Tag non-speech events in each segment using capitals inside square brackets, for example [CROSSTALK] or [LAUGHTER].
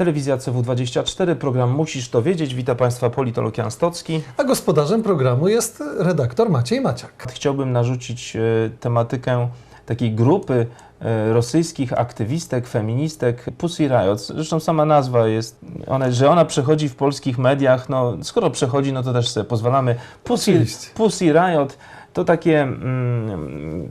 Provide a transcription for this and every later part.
Telewizja CW24, program Musisz to wiedzieć. Witam Państwa politolog Jan Stocki. A gospodarzem programu jest redaktor Maciej Maciak. Chciałbym narzucić e, tematykę takiej grupy e, rosyjskich aktywistek, feministek Pussy Riot. Zresztą sama nazwa jest, ona, że ona przechodzi w polskich mediach, no skoro przechodzi, no to też sobie pozwalamy. Pussy. Pussy Riot to takie mm,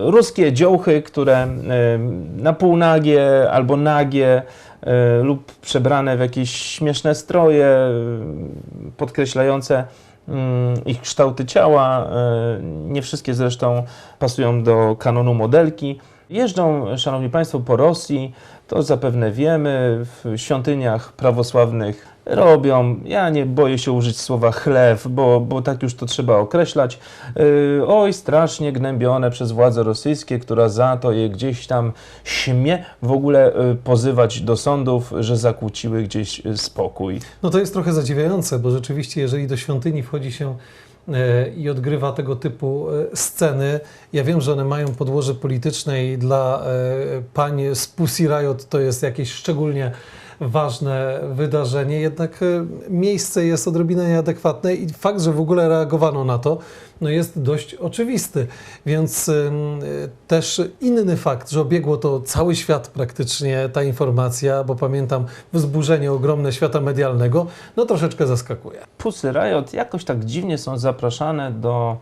ruskie dziołchy, które e, na pół nagie albo nagie e, lub przebrane w jakieś śmieszne stroje e, podkreślające mm, ich kształty ciała. Nie wszystkie zresztą pasują do kanonu modelki. Jeżdżą, Szanowni Państwo, po Rosji, to zapewne wiemy, w świątyniach prawosławnych robią, ja nie boję się użyć słowa chlew, bo, bo tak już to trzeba określać, yy, oj, strasznie gnębione przez władze rosyjskie, która za to je gdzieś tam śmie w ogóle yy, pozywać do sądów, że zakłóciły gdzieś yy, spokój. No to jest trochę zadziwiające, bo rzeczywiście, jeżeli do świątyni wchodzi się i odgrywa tego typu e, sceny, ja wiem, że one mają podłoże polityczne i dla e, pań z Pussy Riot to jest jakieś szczególnie ważne wydarzenie, jednak e, miejsce jest odrobinę nieadekwatne i fakt, że w ogóle reagowano na to, no jest dość oczywisty. Więc ym, y, też inny fakt, że obiegło to cały świat praktycznie ta informacja, bo pamiętam wzburzenie ogromne świata medialnego, no troszeczkę zaskakuje. Pussy Riot jakoś tak dziwnie są zapraszane do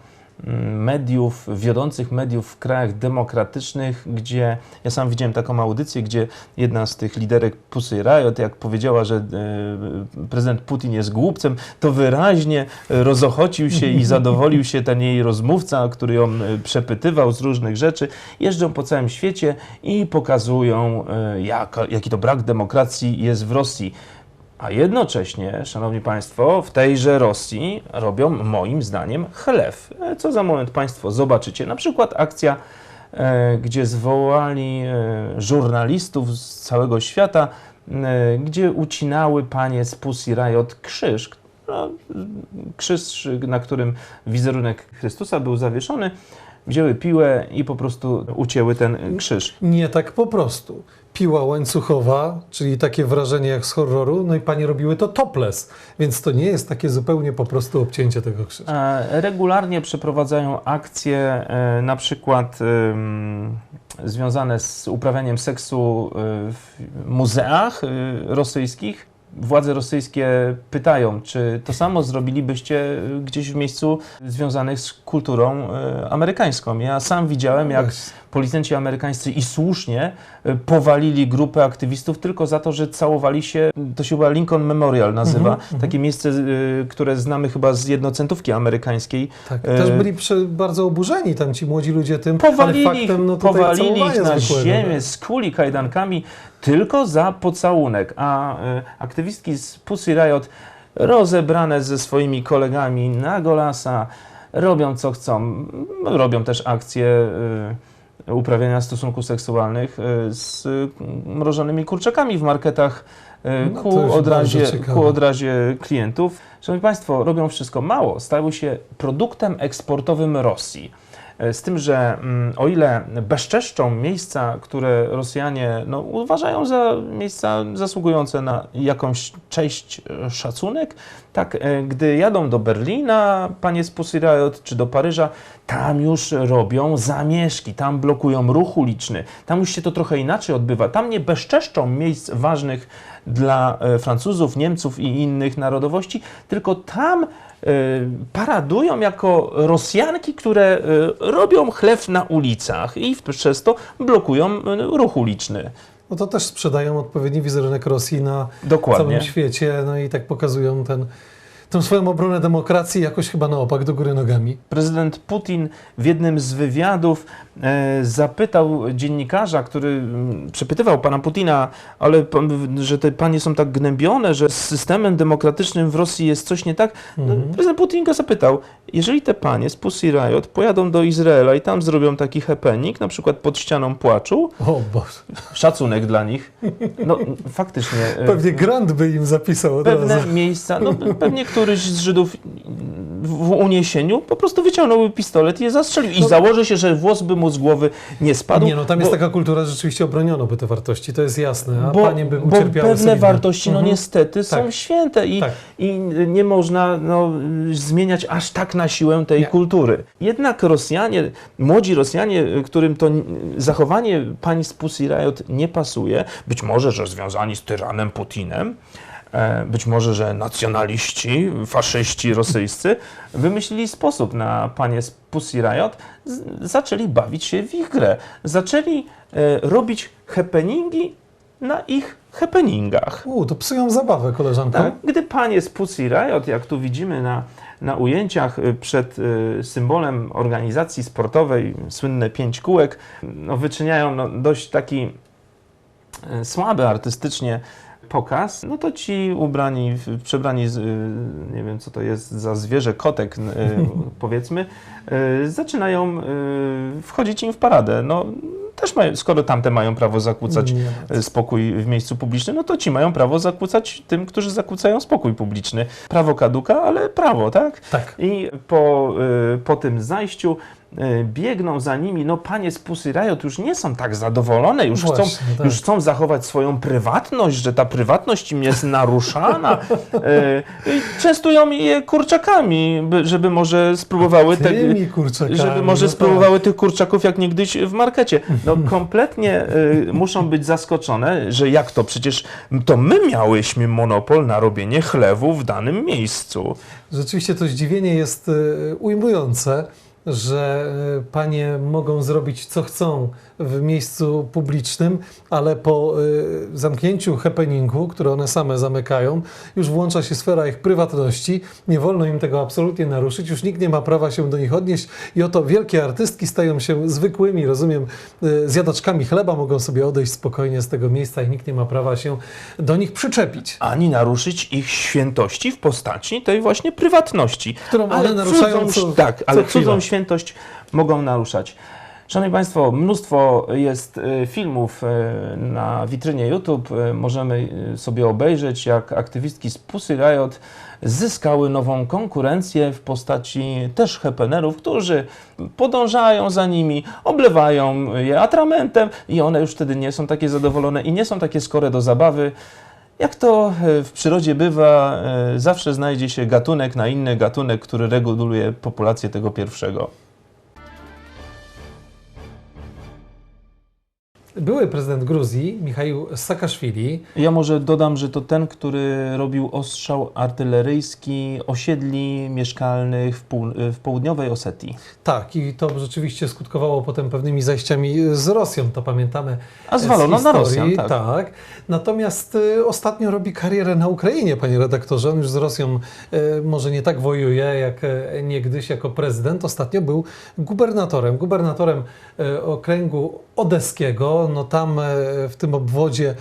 mediów, wiodących mediów w krajach demokratycznych, gdzie ja sam widziałem taką audycję, gdzie jedna z tych liderek Pussy Riot, jak powiedziała, że e, prezydent Putin jest głupcem, to wyraźnie rozochocił się i zadowolił się ten jej rozmówca, który ją e, przepytywał z różnych rzeczy. Jeżdżą po całym świecie i pokazują, e, jaka, jaki to brak demokracji jest w Rosji. A jednocześnie, Szanowni Państwo, w tejże Rosji robią moim zdaniem chlew. E, Co za moment Państwo zobaczycie. Na przykład akcja, e, gdzie zwołali e, żurnalistów z całego świata, gdzie ucinały panie z Pussy Riot krzyż. No, krzyż, na którym wizerunek Chrystusa był zawieszony. Wzięły piłę i po prostu ucięły ten krzyż. Nie tak po prostu. Piła łańcuchowa, czyli takie wrażenie jak z horroru, no i panie robiły to topless, więc to nie jest takie zupełnie po prostu obcięcie tego krzyża. E, Regularnie przeprowadzają akcje, e, na przykład związane z uprawianiem seksu e, w muzeach rosyjskich. Władze rosyjskie pytają, czy to samo zrobilibyście gdzieś w miejscu związanych z kulturą amerykańską. Ja sam widziałem, jak. Policjanci amerykańscy i słusznie e, powalili grupę aktywistów tylko za to, że całowali się, to się chyba Lincoln Memorial nazywa, Mhm, takie miejsce, e, które znamy chyba z jednocentówki amerykańskiej. Tak, E, też byli bardzo oburzeni tam ci młodzi ludzie tym, Powalili, ale faktem no tutaj powalili ich na zwykłego, ziemię, skuli kajdankami tylko za pocałunek, a aktywistki z Pussy Riot rozebrane ze swoimi kolegami na golasa robią co chcą. Robią też akcje uprawiania stosunków seksualnych e, z mrożonymi kurczakami w marketach e, No, ku, odrazie, ku odrazie klientów. Szanowni Państwo, robią wszystko mało. Stały się produktem eksportowym Rosji. E, Z tym, że mm, o ile bezczeszczą miejsca, które Rosjanie no, uważają za miejsca zasługujące na jakąś cześć, e, szacunek, tak e, gdy jadą do Berlina, panie z Pussy Riot, czy do Paryża, tam już robią zamieszki, tam blokują ruch uliczny, tam już się to trochę inaczej odbywa. Tam nie bezczeszczą miejsc ważnych dla e, Francuzów, Niemców i innych narodowości, tylko tam e, paradują jako Rosjanki, które e, robią chlew na ulicach i przez to blokują ruch uliczny. No to też sprzedają odpowiedni wizerunek Rosji na Dokładnie. całym świecie, no i tak pokazują ten, tę swoją obronę demokracji jakoś chyba na opak do góry nogami. Prezydent Putin w jednym z wywiadów zapytał dziennikarza, który mm, przepytywał pana Putina, ale że te panie są tak gnębione, że z systemem demokratycznym w Rosji jest coś nie tak. No, Mhm. prezydent Putin go zapytał, jeżeli te panie z Pussy Riot pojadą do Izraela i tam zrobią taki happening, na przykład pod ścianą płaczu, O Boże, szacunek dla nich, no faktycznie... e, pewnie Grant by im zapisał od pewne razu. miejsca, no pewnie któryś z Żydów w uniesieniu po prostu wyciągnąłby pistolet i je zastrzelił. I No- założy się, że włos by mu z głowy nie spadł. Nie, no tam jest bo- taka kultura, że rzeczywiście obroniono by te wartości, to jest jasne, a bo, panie by bo pewne wartości, no Mhm. niestety, są Tak. święte i, Tak. i nie można no, zmieniać aż tak na siłę tej Nie. kultury. Jednak Rosjanie, młodzi Rosjanie, którym to zachowanie pani z Pussy Riot nie pasuje, być może, że związani z tyranem Putinem, być może, że nacjonaliści, faszyści rosyjscy wymyślili sposób na panie z Pussy Riot, zaczęli bawić się w ich grę. Zaczęli e, robić happeningi na ich happeningach. U, to psują zabawę, koleżanko. Tak? Gdy panie z Pussy Riot, jak tu widzimy na, na ujęciach y, przed symbolem organizacji sportowej, słynne pięć kółek, no, wyczyniają no, dość taki słaby artystycznie pokaz, no to ci ubrani, przebrani, z, y, nie wiem co to jest za zwierzę, kotek y, [LAUGHS] powiedzmy, y, zaczynają wchodzić im w paradę. No, też mają, skoro tamte mają prawo zakłócać Nie spokój w miejscu publicznym, no to ci mają prawo zakłócać tym, którzy zakłócają spokój publiczny. Prawo kaduka, ale prawo, tak? Tak. I po, po tym zajściu biegną za nimi, no panie z Pussy Riot już nie są tak zadowolone, już, chcą, Właśnie, tak. już chcą zachować swoją prywatność, że ta prywatność im jest naruszana. Y, i częstują je kurczakami, by, żeby może spróbowały te, żeby może no tak. spróbowały tych kurczaków jak niegdyś w markecie. No [LAUGHS] kompletnie y, muszą być zaskoczone, że jak to, przecież to my miałyśmy monopol na robienie chlewu w danym miejscu. Rzeczywiście to zdziwienie jest e, ujmujące, że e, panie mogą zrobić co chcą w miejscu publicznym, ale po e, zamknięciu happeningu, które one same zamykają, już włącza się sfera ich prywatności. Nie wolno im tego absolutnie naruszyć, już nikt nie ma prawa się do nich odnieść i oto wielkie artystki stają się zwykłymi, rozumiem, e, zjadaczkami chleba, mogą sobie odejść spokojnie z tego miejsca i nikt nie ma prawa się do nich przyczepić. Ani naruszyć ich świętości w postaci tej właśnie prywatności. Którą one naruszają cudzą, co- Tak, ale cudzą świętość mogą naruszać. Szanowni Państwo, mnóstwo jest e, filmów e, na witrynie YouTube. E, Możemy sobie obejrzeć, jak aktywistki z Pussy Riot zyskały nową konkurencję w postaci też hepenerów, którzy podążają za nimi, oblewają je atramentem i one już wtedy nie są takie zadowolone i nie są takie skore do zabawy. Jak to w przyrodzie bywa, zawsze znajdzie się gatunek na inny gatunek, który reguluje populację tego pierwszego. Były prezydent Gruzji, Michał Saakaszwili, Ja może dodam, że to ten, który robił ostrzał artyleryjski osiedli mieszkalnych w, pół, w południowej Osetii. tak, i to rzeczywiście skutkowało potem pewnymi zajściami z Rosją, to pamiętamy. A z zwalono na Rosjan, tak. Natomiast y, ostatnio robi karierę na Ukrainie, panie redaktorze. On już z Rosją y, może nie tak wojuje jak y, niegdyś jako prezydent. Ostatnio był gubernatorem, gubernatorem y, okręgu odeskiego. No tam y, w tym obwodzie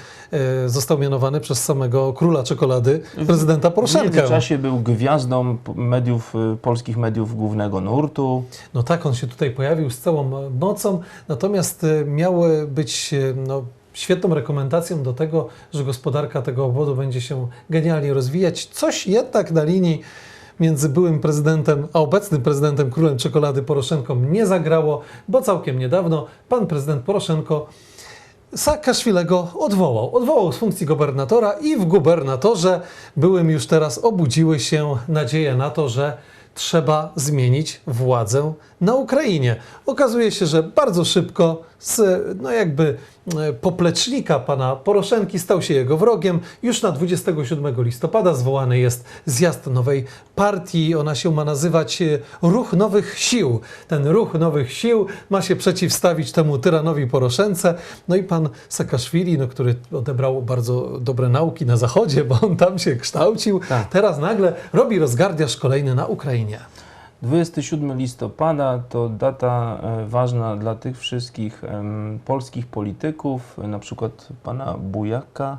y, został mianowany przez samego króla czekolady, prezydenta W Poroszenkę. międzyczasie był gwiazdą mediów, y, polskich mediów głównego nurtu. No tak, on się tutaj pojawił z całą mocą, natomiast e, miały być e, no, świetną rekomendacją do tego, że gospodarka tego obwodu będzie się genialnie rozwijać. Coś jednak na linii między byłym prezydentem a obecnym prezydentem królem czekolady Poroszenką nie zagrało, bo całkiem niedawno pan prezydent Poroszenko Saakaszwilego odwołał. Odwołał z funkcji gubernatora i w gubernatorze byłym już teraz obudziły się nadzieje na to, że trzeba zmienić władzę na Ukrainie. Okazuje się, że bardzo szybko z no jakby e, poplecznika pana Poroszenki stał się jego wrogiem. Już na 27 listopada zwołany jest zjazd nowej partii. Ona się ma nazywać e, Ruch Nowych Sił. Ten Ruch Nowych Sił ma się przeciwstawić temu tyranowi Poroszence. No i pan Saakaszwili, no, który odebrał bardzo dobre nauki na Zachodzie, bo on tam się kształcił, Tak. teraz nagle robi rozgardiasz kolejny na Ukrainie. 27 listopada to data e, ważna dla tych wszystkich polskich polityków, na przykład pana Bujaka,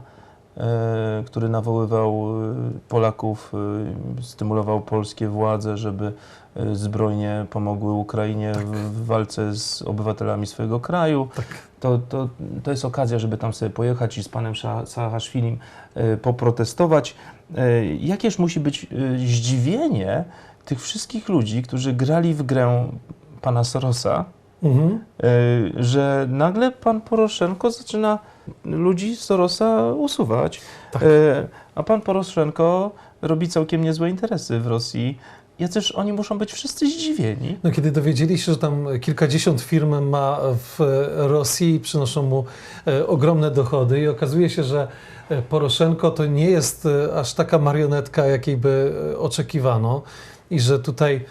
e, który nawoływał e, Polaków, stymulował polskie władze, żeby zbrojnie pomogły Ukrainie w, w walce z obywatelami swojego kraju. Tak. to, to, to jest okazja, żeby tam sobie pojechać i z panem Saakaszwilim poprotestować. Jakież musi być zdziwienie tych wszystkich ludzi, którzy grali w grę pana Sorosa, Mhm. e, że nagle pan Poroszenko zaczyna ludzi Sorosa usuwać, Tak. E, a pan Poroszenko robi całkiem niezłe interesy w Rosji. Jacyż oni muszą być wszyscy zdziwieni. No, kiedy dowiedzieli się, że tam kilkadziesiąt firm ma w Rosji i przynoszą mu e, ogromne dochody i okazuje się, że Poroszenko to nie jest aż taka marionetka, jakiej by oczekiwano i że tutaj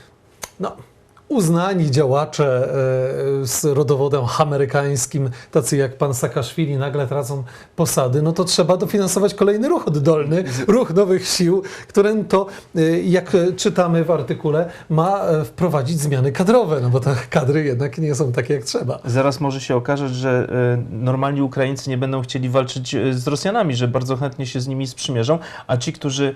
no, uznani działacze e, z rodowodem amerykańskim, tacy jak pan Saakaszwili, nagle tracą posady, no to trzeba dofinansować kolejny ruch oddolny, ruch nowych sił, którym to, e, jak czytamy w artykule, ma e, wprowadzić zmiany kadrowe, no bo te kadry jednak nie są takie jak trzeba. Zaraz może się okazać, że normalni Ukraińcy nie będą chcieli walczyć z Rosjanami, że bardzo chętnie się z nimi sprzymierzą, a ci, którzy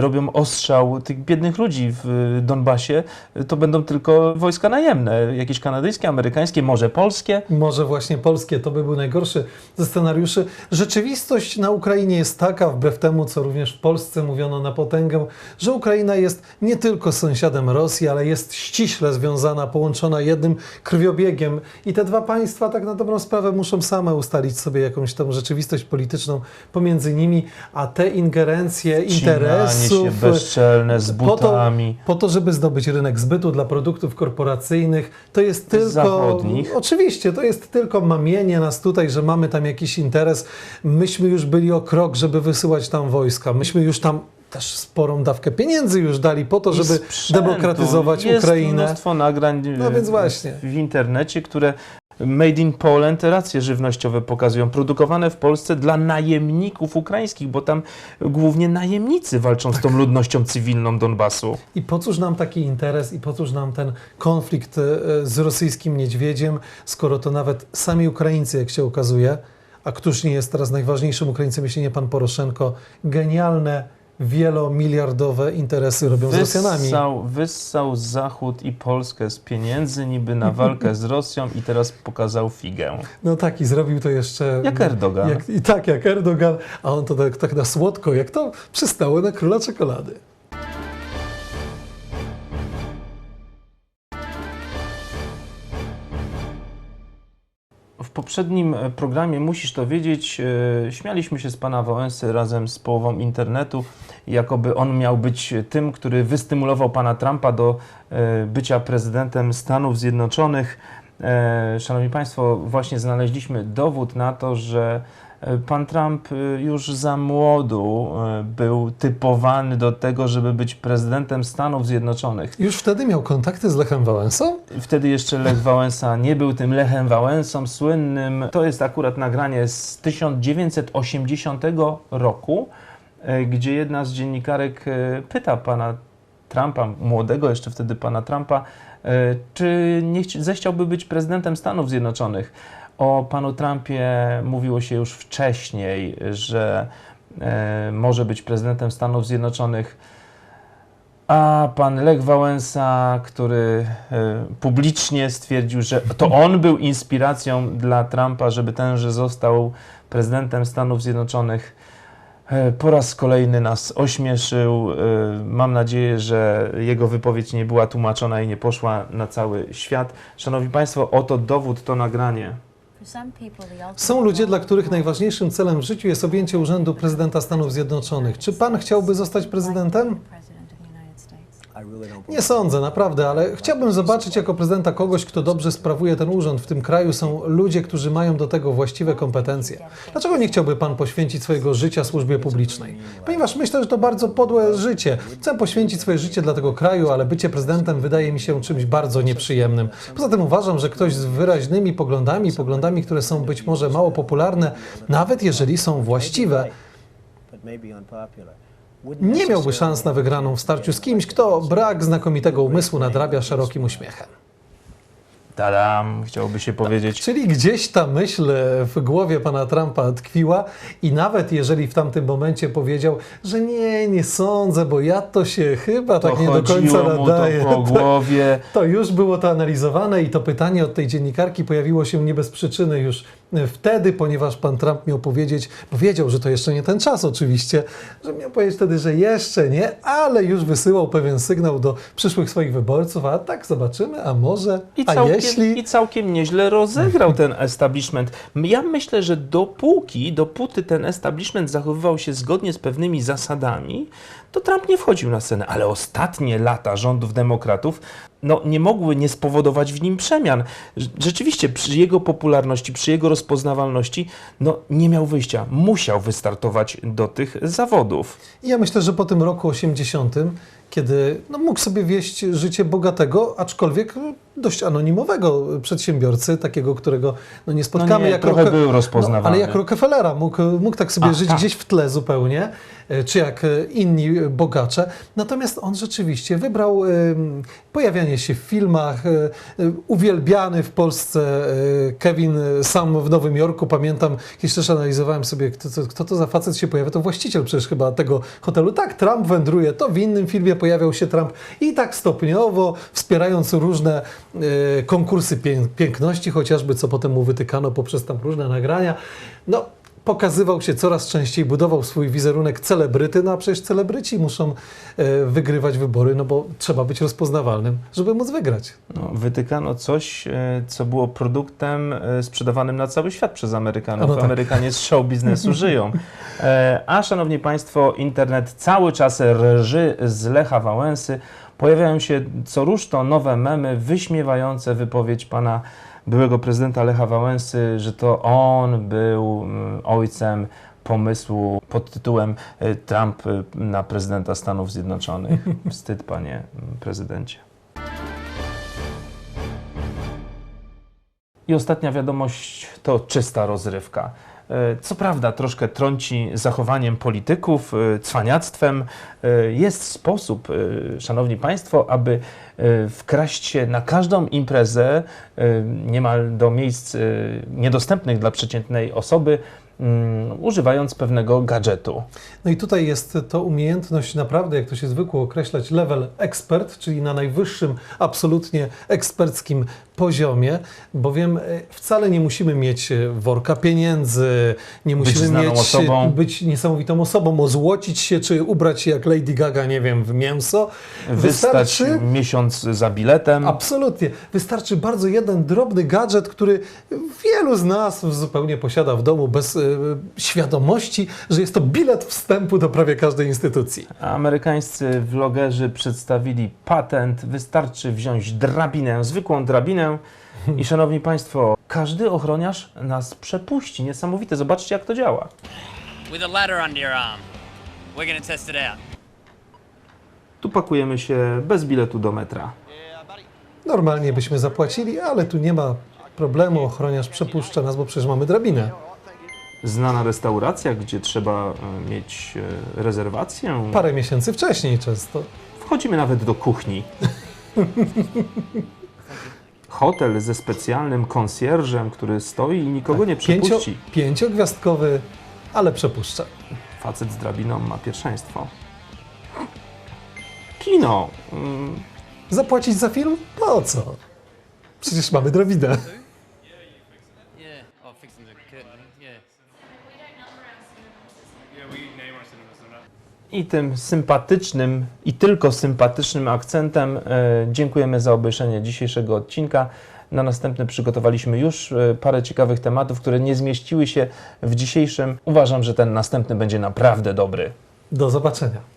robią ostrzał tych biednych ludzi w Donbasie, to będą tylko wojska najemne, jakieś kanadyjskie, amerykańskie, może polskie. Może właśnie polskie to by był najgorszy ze scenariuszy. Rzeczywistość na Ukrainie jest taka, wbrew temu, co również w Polsce mówiono na potęgę, że Ukraina jest nie tylko sąsiadem Rosji, ale jest ściśle związana, połączona jednym krwiobiegiem. I te dwa państwa, tak na dobrą sprawę, muszą same ustalić sobie jakąś tą rzeczywistość polityczną pomiędzy nimi, a te ingerencje interesów. się bezczelne z po to- butami. Po to, żeby zdobyć rynek zbytu dla produktów korporacyjnych, to jest tylko. Zachodnich. Oczywiście, to jest tylko mamienie nas tutaj, że mamy tam jakiś interes. Myśmy już byli o krok, żeby wysyłać tam wojska. Myśmy już tam też sporą dawkę pieniędzy już dali po to, I żeby sprzętu. demokratyzować jest Ukrainę. mnóstwo nagrań e, No więc właśnie. w internecie, które Made in Poland racje żywnościowe pokazują, produkowane w Polsce dla najemników ukraińskich, bo tam głównie najemnicy walczą z tą ludnością cywilną Donbasu. I po cóż nam taki interes i po cóż nam ten konflikt e, z rosyjskim niedźwiedziem, skoro to nawet sami Ukraińcy, jak się okazuje, a któż nie jest teraz najważniejszym Ukraińcem, jeśli nie pan Poroszenko, genialne, wielomiliardowe interesy robią z Rosjanami. Wyssał, wyssał Zachód i Polskę z pieniędzy niby na walkę z Rosją i teraz pokazał figę. No tak, i zrobił to jeszcze. Jak Erdogan. Jak, I tak, jak Erdogan, a on to tak, tak na słodko, jak to przystało na króla czekolady. Poprzednim e, programie Musisz to wiedzieć, e, śmialiśmy się z pana Wałęsy razem z połową internetu, jakoby on miał być tym, który wystymulował pana Trumpa do e, bycia prezydentem Stanów Zjednoczonych. Szanowni Państwo, właśnie znaleźliśmy dowód na to, że pan Trump e, już za młodu e, był typowany do tego, żeby być prezydentem Stanów Zjednoczonych. Już wtedy miał kontakty z Lechem Wałęsą? Wtedy jeszcze Lech Wałęsa nie był tym Lechem Wałęsą słynnym. To jest akurat nagranie z 1980 roku, e, gdzie jedna z dziennikarek pyta pana Trumpa, młodego jeszcze wtedy pana Trumpa, czy nie chci- zechciałby być prezydentem Stanów Zjednoczonych. O panu Trumpie mówiło się już wcześniej, że e, może być prezydentem Stanów Zjednoczonych. A pan Lech Wałęsa, który e, publicznie stwierdził, że to on był inspiracją dla Trumpa, żeby tenże został prezydentem Stanów Zjednoczonych, e, po raz kolejny nas ośmieszył. Mam nadzieję, że jego wypowiedź nie była tłumaczona i nie poszła na cały świat. Szanowni Państwo, oto dowód, to nagranie. Są ludzie, dla których najważniejszym celem w życiu jest objęcie urzędu prezydenta Stanów Zjednoczonych. Czy pan chciałby zostać prezydentem? Nie sądzę, naprawdę, ale chciałbym zobaczyć jako prezydenta kogoś, kto dobrze sprawuje ten urząd. W tym kraju są ludzie, którzy mają do tego właściwe kompetencje. Dlaczego nie chciałby pan poświęcić swojego życia służbie publicznej? Ponieważ myślę, że to bardzo podłe życie. Chcę poświęcić swoje życie dla tego kraju, ale bycie prezydentem wydaje mi się czymś bardzo nieprzyjemnym. Poza tym uważam, że ktoś z wyraźnymi poglądami, poglądami, które są być może mało popularne, nawet jeżeli są właściwe, nie miałby szans na wygraną w starciu z kimś, kto brak znakomitego umysłu nadrabia szerokim uśmiechem. Tadam, chciałoby się powiedzieć. Czyli gdzieś ta myśl w głowie pana Trumpa tkwiła i nawet jeżeli w tamtym momencie powiedział, że nie, nie sądzę, bo ja to się chyba tak to nie do końca mu to nadaje. po [LAUGHS] głowie. To już było to analizowane i to pytanie od tej dziennikarki pojawiło się nie bez przyczyny już wtedy, ponieważ pan Trump miał powiedzieć, powiedział, że to jeszcze nie ten czas oczywiście, że miał powiedzieć wtedy, że jeszcze nie, ale już wysyłał pewien sygnał do przyszłych swoich wyborców, a tak zobaczymy, a może, I a całkiem, jeśli... I całkiem nieźle rozegrał ten establishment. Ja myślę, że dopóki, dopóty ten establishment zachowywał się zgodnie z pewnymi zasadami, to Trump nie wchodził na scenę. Ale ostatnie lata rządów demokratów no, nie mogły nie spowodować w nim przemian. Rz- Rzeczywiście przy jego popularności, przy jego rozpoznawalności, no, nie miał wyjścia. Musiał wystartować do tych zawodów. Ja myślę, że po tym roku 80, kiedy no, mógł sobie wieść życie bogatego, aczkolwiek dość anonimowego przedsiębiorcy, takiego, którego no, nie spotkamy nie, jak trochę Rocke- był rozpoznawalny. No, ale jak Rockefellera mógł, mógł tak sobie Aha. żyć gdzieś w tle zupełnie, e, czy jak e, inni e, bogacze. Natomiast on rzeczywiście wybrał em, pojawianie się w filmach, e, e, uwielbiany w Polsce e, Kevin e, sam w Nowym Jorku. Pamiętam, kiedyś też analizowałem sobie, kto, to- kto to za facet się pojawia. To właściciel przecież chyba tego hotelu. Tak, Trump wędruje, to w innym filmie pojawiał się Trump i tak stopniowo, wspierając różne e, konkursy pię- piękności, chociażby co potem mu wytykano poprzez tam różne nagrania. No, pokazywał się coraz częściej, budował swój wizerunek celebryty, no a przecież celebryci muszą e, wygrywać wybory, no bo trzeba być rozpoznawalnym, żeby móc wygrać. No, wytykano coś, e, co było produktem e, sprzedawanym na cały świat przez Amerykanów. No tak. Amerykanie z show biznesu [LAUGHS] żyją. E, A szanowni Państwo, internet cały czas rży z Lecha Wałęsy. Pojawiają się co rusz to nowe memy wyśmiewające wypowiedź pana byłego prezydenta Lecha Wałęsy, że to on był mm, ojcem pomysłu pod tytułem e, Trump e, na prezydenta Stanów Zjednoczonych. [LAUGHS] Wstyd, panie mm, prezydencie. I ostatnia wiadomość to czysta rozrywka. E, Co prawda troszkę trąci zachowaniem polityków, e, cwaniactwem. E, Jest sposób, szanowni państwo, aby wkraść się na każdą imprezę, niemal do miejsc niedostępnych dla przeciętnej osoby, mm, używając pewnego gadżetu. No i tutaj jest to umiejętność naprawdę, jak to się zwykło określać, level ekspert, czyli na najwyższym, absolutnie eksperckim poziomie, bowiem e, wcale nie musimy mieć e, worka pieniędzy, nie musimy znaną mieć, osobą. być niesamowitą osobą, ozłocić się, czy ubrać się jak Lady Gaga, nie wiem, w mięso. Wystać miesiąc za biletem. Absolutnie. Wystarczy bardzo jeden drobny gadżet, który wielu z nas zupełnie posiada w domu bez e, świadomości, że jest to bilet wstępu do prawie każdej instytucji. Amerykańscy vlogerzy przedstawili patent. Wystarczy wziąć drabinę, zwykłą drabinę i szanowni Państwo, każdy ochroniarz nas przepuści. Niesamowite. Zobaczcie, jak to działa. Tu pakujemy się bez biletu do metra. Normalnie byśmy zapłacili, ale tu nie ma problemu, ochroniarz przepuszcza nas, bo przecież mamy drabinę. Znana restauracja, gdzie trzeba e, mieć e, rezerwację. Parę miesięcy wcześniej często. Wchodzimy nawet do kuchni. [LAUGHS] Hotel ze specjalnym konsjerżem, który stoi i nikogo nie Pięcio, przepuści. pięciogwiazdkowy, ale przepuszcza. Facet z drabiną ma pierwszeństwo. Kino. Mm, Zapłacić za film? Po co? Przecież mamy drabinę. Yeah. Fixing the curtain. I tym sympatycznym i tylko sympatycznym akcentem e, dziękujemy za obejrzenie dzisiejszego odcinka. Na następny przygotowaliśmy już e, parę ciekawych tematów, które nie zmieściły się w dzisiejszym. Uważam, że ten następny będzie naprawdę dobry. Do zobaczenia.